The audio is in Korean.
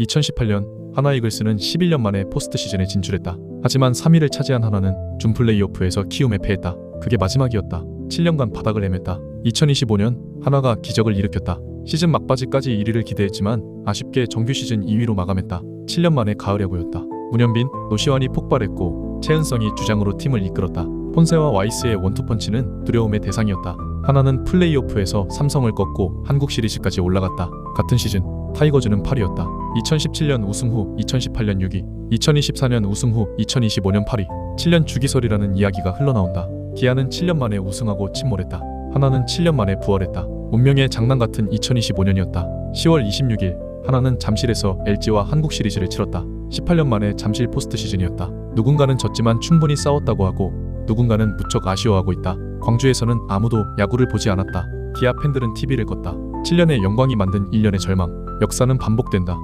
2018년 하나 이글스는 11년 만에 포스트 시즌에 진출했다. 하지만 3위를 차지한 하나는 준 플레이오프에서 키움에 패했다. 그게 마지막이었다. 7년간 바닥을 헤맸다. 2025년 하나가 기적을 일으켰다. 시즌 막바지까지 1위를 기대했지만 아쉽게 정규 시즌 2위로 마감했다. 7년 만에 가을 야구였다. 문현빈, 노시환이 폭발했고 최은성이 주장으로 팀을 이끌었다. 폰세와 와이스의 원투펀치는 두려움의 대상이었다. 하나는 플레이오프에서 삼성을 꺾고 한국 시리즈까지 올라갔다. 같은 시즌 타이거즈는 8위였다. 2017년 우승 후 2018년 6위, 2024년 우승 후 2025년 8위, 7년 주기설이라는 이야기가 흘러나온다. 기아는 7년 만에 우승하고 침몰했다. 하나는 7년 만에 부활했다. 운명의 장난 같은 2025년이었다. 10월 26일 하나는 잠실에서 LG와 한국 시리즈를 치렀다. 18년 만에 잠실 포스트 시즌이었다. 누군가는 졌지만 충분히 싸웠다고 하고 누군가는 무척 아쉬워하고 있다. 광주에서는 아무도 야구를 보지 않았다. 기아 팬들은 TV를 껐다. 7년의 영광이 만든 1년의 절망. 역사는 반복된다.